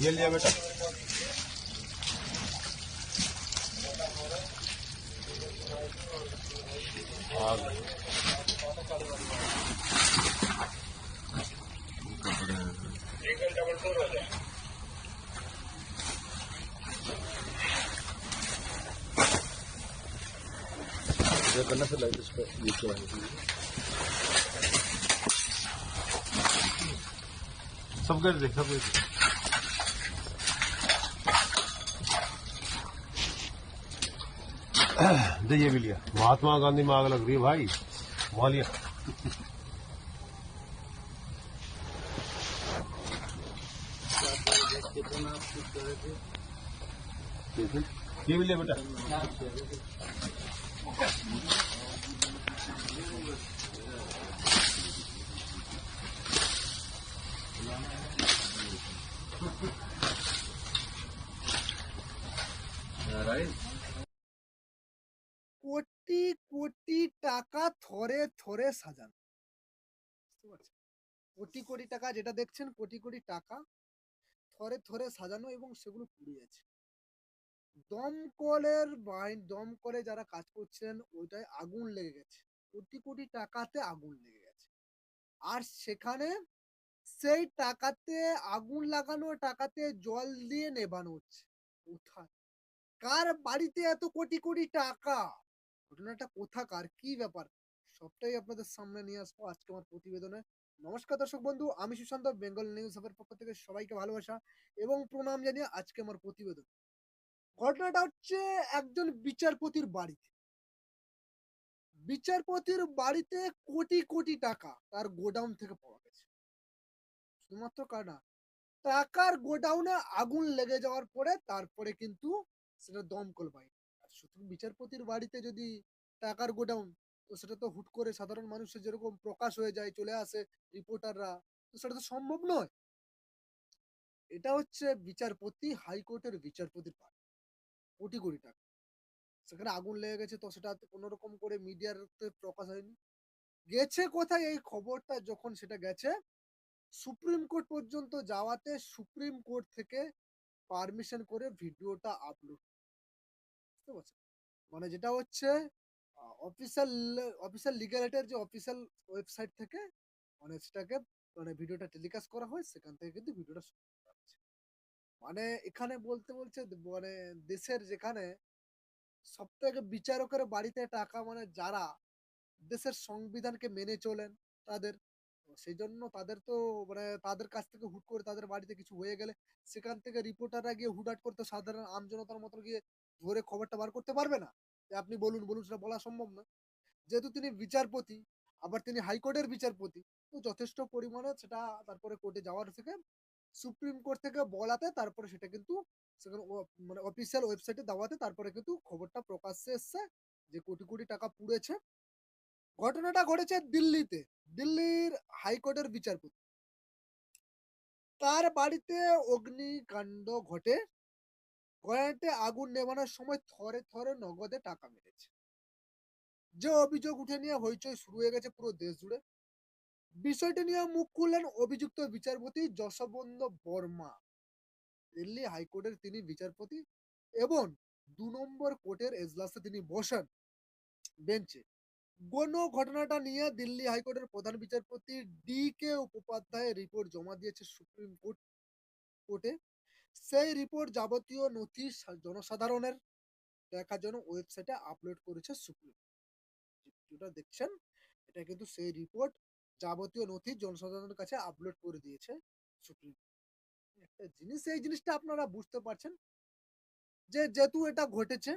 ये लिया बेटा। ये करना से लाइट इसको ये नीचे आ जाएगी सब कर दे, सब कर दे। ये महात्मा गांधी में आग लग रही है भाई। वहाँ लिया ये भी बेटा। কোটি কোটি টাকা থরে থরে সাজানো। কোটি কোটি টাকা যেটা দেখছেন, কোটি কোটি টাকা থরে থরে সাজানো এবং সেগুলো পুড়ে আছে দমকলের দমকলে যারা কাজ করছিলেন ওইটায় আগুন লেগে গেছে। কোটি কোটি টাকাতে আগুন লেগে গেছে। আর সেখানে সেই টাকাতে আগুন লাগানো, টাকাতে জল দিয়ে নেবানো হচ্ছে। কার বাড়িতে এত কোটি কোটি টাকা? ঘটনাটা কোথাকার? কি ব্যাপার? সবটাই আপনাদের সামনে নিয়ে আসব আজকে আমার প্রতিবেদনে। নমস্কার দর্শক বন্ধু, আমি সুশান্ত, বেঙ্গল নিউজ হাবের পক্ষ থেকে সবাইকে ভালোবাসা এবং প্রণাম জানিয়ে আজকে আমার প্রতিবেদন। ঘটনাটা হচ্ছে একজন বিচারপতির বাড়িতে। বিচারপতির বাড়িতে কোটি কোটি টাকা তার গোডাউন থেকে পাওয়া গেছে। শুধুমাত্র কারণ টাকার গোডাউনে আগুন লেগে যাওয়ার পরে তারপরে কিন্তু সেটা দমকল বাহিনী। শুধু বিচারপতির বাড়িতে যদি টাকার গোডাউন, তো সেটা তো হুট করে সাধারণ মানুষের যেরকম প্রকাশ হয়ে যায়, চলে আসে রিপোর্টাররা, তো সেটা তো সম্ভব নয়। এটা হচ্ছে বিচারপতি, হাইকোর্টের বিচারপতির বাড়ি কোটি কোটি টাকা। সেখানে আগুন লেগে গেছে, তো সেটা কোনো রকম করে মিডিয়াতে প্রকাশ হয়নি। গেছে কোথায় এই খবরটা যখন সেটা গেছে সুপ্রিম কোর্ট পর্যন্ত যাওয়াতে সুপ্রিম কোর্ট থেকে পারমিশন করে ভিডিওটা আপলোড। বুঝতে পারছেন? মানে যেটা হচ্ছে অফিসিয়াল অফিসিয়াল লিগাল যে অফিসিয়াল ওয়েবসাইট থেকে মানে সেটাকে মানে ভিডিওটা টেলিকাস্ট করা হয়, সেখান থেকে কিন্তু ভিডিওটা মানে এখানে বলতে বলছে মানে দেশের যেখানে সব থেকে বিচারকের বাড়িতে টাকা মানে যারা দেশের সংবিধানকে মেনে চলেন, তাদের সেই জন্য তাদের তো মানে তাদের কাছ থেকে হুট করে তাদের বাড়িতে কিছু হয়ে গেলে সেখান থেকে রিপোর্টাররা গিয়ে হুটহাট করতে সাধারণ আমজনতার মতো গিয়ে ধরে খবরটা বার করতে পারবে না? আপনি বলুন বলুন সেটা বলা সম্ভব না যেহেতু তিনি বিচারপতি, আবার তিনি হাইকোর্টের বিচারপতি, তো যথেষ্ট পরিমাণে সেটা তারপরে কোর্টে যাওয়ার থেকে, সুপ্রিম কোর্ট থেকে বলাতে তারপরে সেটা কিন্তু সেখানে মানে অফিসিয়াল ওয়েবসাইটে দেওয়াতে তারপরে কিন্তু খবরটা প্রকাশ্যে এসছে যে কোটি কোটি টাকা পুড়েছে। ঘটনাটা ঘটেছে দিল্লিতে। দিল্লির হাইকোর্টের বিচারপতি। তার বাড়িতে অগ্নিকাণ্ড ঘটে। ঘরেতে আগুন নেভানোর সময় থরে থরে নগদে টাকা মেরেছে। যে অভিযোগ উঠে নিয়ে হইচই শুরু হয়ে গেছে পুরো দেশ জুড়ে। বিষয়টি নিয়ে মুখ খুললেন অভিযুক্ত বিচারপতি যশবন্ত বর্মা। দিল্লি হাইকোর্টের তিনি বিচারপতি এবং দু নম্বর কোর্টের এজলাসে তিনি বসেন বেঞ্চে। গণ ঘটনাটা নিয়ে দিল্লি হাইকোর্টের প্রধান বিচারপতি ডি কে উপাধ্যায় রিপোর্ট জমা দিয়েছে সুপ্রিম কোর্ট, কোর্টে। সেই রিপোর্ট যাবতীয় নথি জনসাধারণের দেখার জন্য ওয়েবসাইটে আপলোড করেছে সুপ্রিম যেটা দেখছেন, এটা কিন্তু সেই রিপোর্ট যাবতীয় নথি জনসাধারণের কাছে আপলোড করে দিয়েছে সুপ্রিম একটা জিনিস এই জিনিসটা আপনারা বুঝতে পারছেন যে যেহেতু এটা ঘটেছে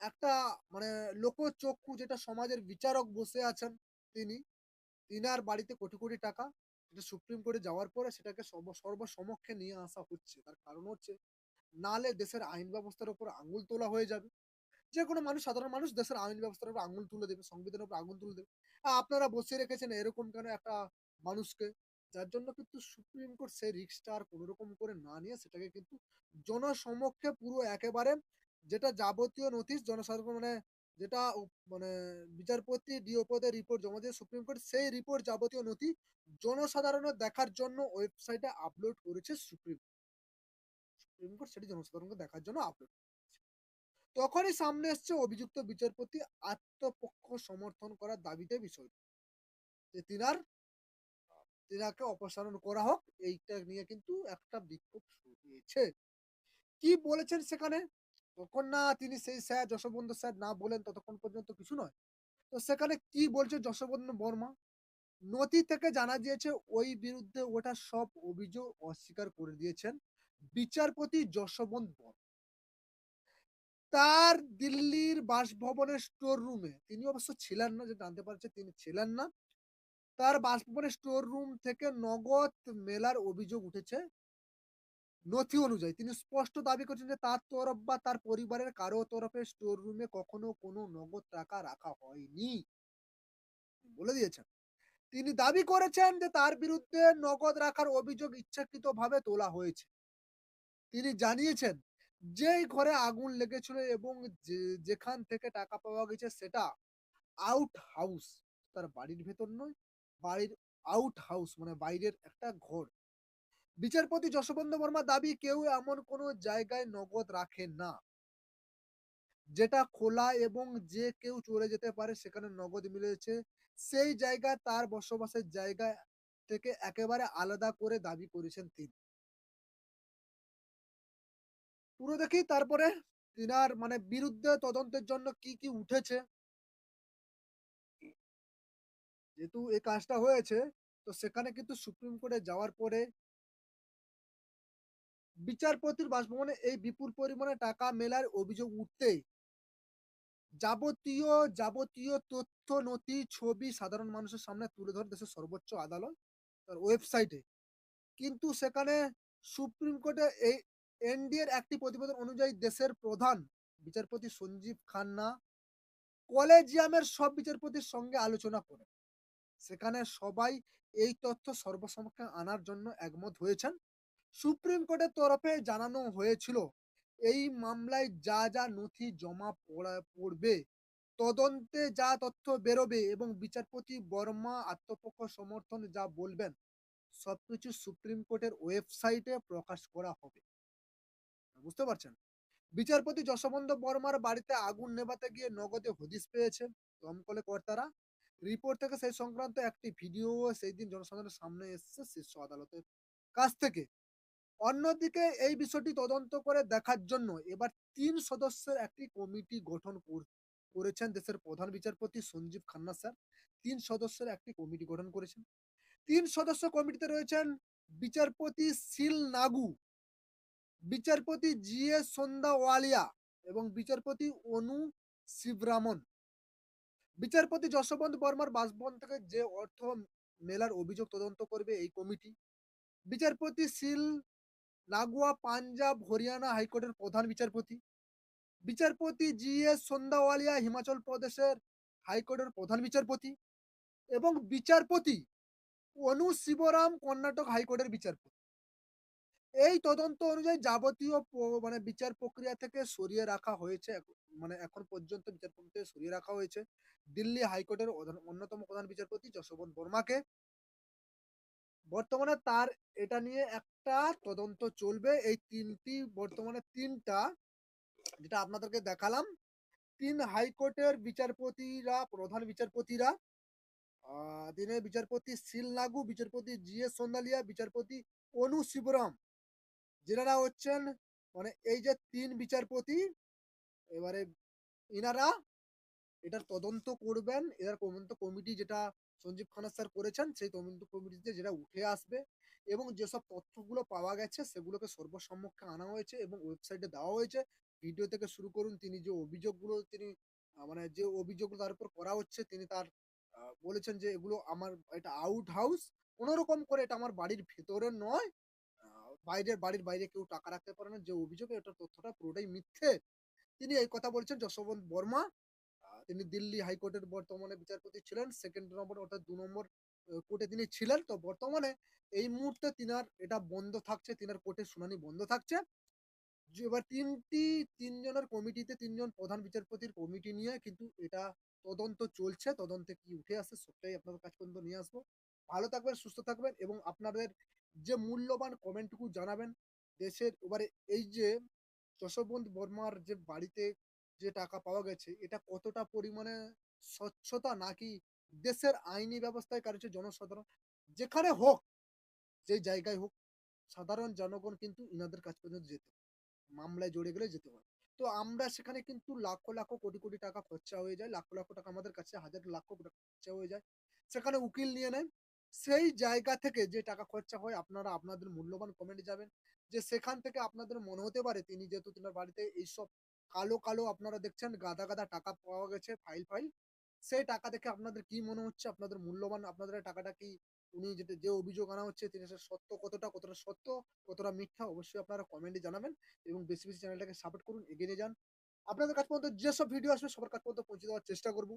একটা মানে লোকচক্ষু যেটা সমাজের বিচারক বসে আছেন তিনি, তিনার বাড়িতে কোটি কোটি টাকা এটা সুপ্রিম কোর্টে যাওয়ার পরে সেটাকে সর্ব- সর্বসমক্ষে নিয়ে আসা হচ্ছে। তার কারণ হচ্ছে নালে দেশের আইন ব্যবস্থার উপর আঙুল তোলা হয়ে যাবে। যে কোনো মানুষ, সাধারণ মানুষ দেশের আইন ব্যবস্থার উপর আঙুল তুলে দেবে, সংবিধানের উপর আঙুল তুলে দেবে। আপনারা বসিয়ে রেখেছেন এরকম কেন একটা মানুষকে? যার জন্য কিন্তু সুপ্রিম কোর্ট সেই রিক্সটা আর কোনো রকম করে না নিয়ে সেটাকে কিন্তু জনসমক্ষে পুরো একেবারে যেটা যাবতীয় নথিস জনসাধারণ মানে যেটা মানে বিচারপতি ডিও পদে রিপোর্ট জমা দিয়ে সুপ্রিম কোর্ট সেই রিপোর্ট যাবতীয় নথি জনসাধারণের দেখার জন্য ওয়েবসাইটে আপলোড করেছে সুপ্রিম সুপ্রিম কোর্ট সেটি জনসাধারণকে দেখার জন্য আপলোড তখনই সামনে এসছে অভিযুক্ত বিচারপতি আত্মপক্ষ সমর্থন করার দাবিতে বিষয় যে তিনার, তিনাকে অপসারণ করা হোক, এইটা নিয়ে কিন্তু একটা বিক্ষোভ শুরু হয়েছে। কি বলেছেন সেখানে? তখন না তিনি সেই স্যার যশবন্ধু স্যার না বলেন ততক্ষণ পর্যন্ত কিছু নয়। তো সেখানে কি বলছে যশবন্ধু বর্মা? নথি থেকে জানা গিয়েছে ওই বিরুদ্ধে ওটা সব অভিযোগ অস্বীকার করে দিয়েছেন বিচারপতি যশবন্ত বর্মা। তার দিল্লির বাসভবনের স্টোর রুমে তিনি অবশ্য ছিলেন না, যে জানতে পারছে তিনি ছিলেন না, তার বাসভবনের স্টোর রুম থেকে নগদ মেলার অভিযোগ উঠেছে। নথি অনুযায়ী। তিনি স্পষ্ট দাবি করছেন যে, তার তরফ বা তার পরিবারের কারও তরফে স্টোর রুমে কখনো কোনো নগদ টাকা রাখা হয়নি। বলে দিয়েছেন। তিনি দাবি করেছেন যে, তার বিরুদ্ধে নগদ রাখার অভিযোগ ইচ্ছাকৃতভাবে তোলা হয়েছে। তিনি জানিয়েছেন, যেই ঘরে আগুন লেগেছিল এবং যেখান থেকে টাকা পাওয়া গেছে সেটা আউট হাউস তার বাড়ির ভেতর নয়, বাড়ির আউট হাউস মানে বাইরের একটা ঘর। বিচারপতি যশবন্ত বর্মা দাবি, কেউ এমন কোনো জায়গায় নগদ রাখে না। যেটা খোলা এবং যে কেউ চলে যেতে পারে, সেখানে নগদ মিলেছে। সেই জায়গা তার বসবাসের জায়গা থেকে একেবারে আলাদা করে দাবি করেছেন তিনি। পুরো দেখি তারপরে তিনার মানে বিরুদ্ধে তদন্তের জন্য কি কি উঠেছে। যেহেতু এই কাজটা হয়েছে, তো সেখানে কিন্তু সুপ্রিম কোর্টে যাওয়ার পরে বিচারপতির বাসভবনে এই বিপুল পরিমাণে টাকা মেলার অভিযোগ উঠতে যাবতীয় যাবতীয় তথ্য, নথি, ছবি সাধারণ মানুষের সামনে তুলে ধরে দেশের সর্বোচ্চ আদালত তার ওয়েবসাইটে। কিন্তু সেখানে সুপ্রিম কোর্টে এই এনডিএর একটি প্রতিবেদন অনুযায়ী দেশের প্রধান বিচারপতি সঞ্জীব খান্না কলেজিয়ামের সব বিচারপতির সঙ্গে আলোচনা করে। সেখানে সবাই এই তথ্য সর্বসমক্ষে আনার জন্য একমত হয়েছেন। সুপ্রিম কোর্টের তরফে জানানো হয়েছিল, এই মামলায় যা যা নথি জমা পড়া, পড়বে, তদন্তে যা তথ্য বেরোবে এবং বিচারপতি বর্মা আত্মপক্ষ সমর্থন যা বলবেন, সবকিছু সুপ্রিম কোর্টের ওয়েবসাইটে প্রকাশ করা হবে। বুঝতে পারছেন? বিচারপতি যশবন্ত বর্মার বাড়িতে আগুন নেভাতে গিয়ে নগদে হদিশ পেয়েছে দমকলে কর্তারা। রিপোর্ট থেকে সেই সংক্রান্ত একটি ভিডিও সেই দিন জনসাধারণের সামনে এসেছে শীর্ষ আদালতের কাছ থেকে। অন্যদিকে এই বিষয়টি তদন্ত করে দেখার জন্য এবার তিন সদস্যের একটি কমিটি গঠন কর- করেছেন দেশের প্রধান বিচারপতি সঞ্জীব খান্না স্যার। তিন সদস্যের একটি কমিটি গঠন করেছেন। তিন সদস্য কমিটিতে রয়েছেন বিচারপতি সিল নাগু, বিচারপতি জি এস সন্ধ্যাওয়ালিয়া এবং বিচারপতি অনু শিবরামন। বিচারপতি যশবন্ত বর্মার বাসভবন থেকে যে অর্থ মেলার অভিযোগ তদন্ত করবে এই কমিটি। বিচারপতি সিল নাগুয়া, পাঞ্জাব, হরিয়ানা হাইকোর্টের প্রধান বিচারপতি। বিচারপতি জি এস সন্ধ্যাওয়ালিয়া, হিমাচল প্রদেশের হাইকোর্টের প্রধান বিচারপতি এবং বিচারপতি অনু শিবরাম কর্ণাটক হাইকোর্টের বিচারপতি। এই তদন্ত অনুযায়ী যাবতীয় মানে বিচার প্রক্রিয়া থেকে সরিয়ে রাখা হয়েছে মানে এখন পর্যন্ত বিচার প্রক্রিয়া সরিয়ে রাখা হয়েছে। দিল্লি হাইকোর্টের অন্যতম প্রধান বিচারপতি যশবন্ত বর্মাকে। বর্তমানে তার এটা নিয়ে একটা তদন্ত চলবে। এই তিনটি, বর্তমানে তিনটা, যেটা আপনাদেরকে দেখালাম। তিন হাইকোর্টের বিচারপতিরা, প্রধান বিচারপতিরা দিনের বিচারপতি সিল নাগু, বিচারপতি জি এস সন্দালিয়া, বিচারপতি অনু শিবরাম, যেনারা হচ্ছেন মানে এই যে তিন বিচারপতি, এবারে ইনারা এটার তদন্ত করবেন। এটার তদন্ত কমিটি যেটা সঞ্জীব খান্না স্যার করেছেন, সেই তদন্ত কমিটিতে যেটা উঠে আসবে এবং যেসব তথ্যগুলো পাওয়া গেছে সেগুলোকে সর্বসম্মুখে আনা হয়েছে এবং ওয়েবসাইটে দেওয়া হয়েছে। ভিডিও থেকে শুরু করুন, তিনি যে অভিযোগগুলো, তিনি মানে যে অভিযোগগুলো তার উপর করা হচ্ছে, তিনি তার বলেছেন যে এগুলো আমার, এটা আউট হাউস কোনোরকম করে এটা আমার বাড়ির ভেতরে নয়। বাইরের, বাড়ির বাইরে কেউ টাকা রাখতে পারে না। যে অভিযোগ এটা তথ্যটা পুরোটাই মিথ্যে। তিনি এই কথা বলছেন যশবন্ত বর্মা। তিনি দিল্লি হাইকোর্টের বর্তমানে বিচারপতি ছিলেন সেকেন্ড নম্বর অর্থাৎ দু নম্বর কোর্টে তিনি ছিলেন। তো বর্তমানে এই মুহূর্তে তিনার এটা বন্ধ থাকছে, তিনার কোর্টের শুনানি বন্ধ থাকছে। এবার তিনটি, তিনজনের কমিটিতে তিনজন প্রধান বিচারপতির কমিটি নিয়ে কিন্তু এটা তদন্ত চলছে। তদন্তে কি উঠে আসে সবটাই আপনাদের কাছ পর্যন্ত নিয়ে আসব। ভালো থাকবেন, সুস্থ থাকবেন এবং আপনাদের যে মূল্যবান কমেন্টটুকু জানাবেন, দেশের এবারে এই যে যশবন্ত বর্মার যে বাড়িতে যে টাকা পাওয়া গেছে, এটা কতটা পরিমাণে স্বচ্ছতা নাকি দেশের আইনি ব্যবস্থায় কারণ জনসাধারণ? যেখানে হোক, যে জায়গায় হোক, সাধারণ জনগণ কিন্তু ইনাদের কাছ পর্যন্ত যেতে। মামলায় জড়িয়ে গেলে যেতে হয় তো আমরা সেখানে কিন্তু লাখো লাখো কোটি কোটি টাকা খরচা হয়ে যায়, লাখো লাখো টাকা আমাদের কাছে, হাজার লাখো টাকা খরচা হয়ে যায়। সেখানে উকিল নিয়ে নেন। সেই জায়গা থেকে যে টাকা খরচা হয়, আপনারা আপনাদের মূল্যবান কমেন্টে যাবেন। যে সেখান থেকে আপনাদের মনে হতে পারে, তিনি যেহেতু তিনার বাড়িতে এইসব কালো কালো আপনারা দেখছেন গাদা গাদা টাকা পাওয়া গেছে ফাইল ফাইল সেই টাকা দেখে আপনাদের কি মনে হচ্ছে? আপনাদের মূল্যবান, আপনাদের টাকাটা কি উনি যেটা, যে অভিযোগ আনা হচ্ছে, তিনি সত্য কতটা কতটা সত্য, কতটা মিথ্যা, অবশ্যই আপনারা কমেন্টে জানাবেন এবং বেশি বেশি চ্যানেলটাকে সাপোর্ট করুন, এগিয়ে যান। আপনাদের কাছ পর্যন্ত যেসব ভিডিও আসবে, সবার কাছ পর্যন্ত পৌঁছে দেওয়ার চেষ্টা করব।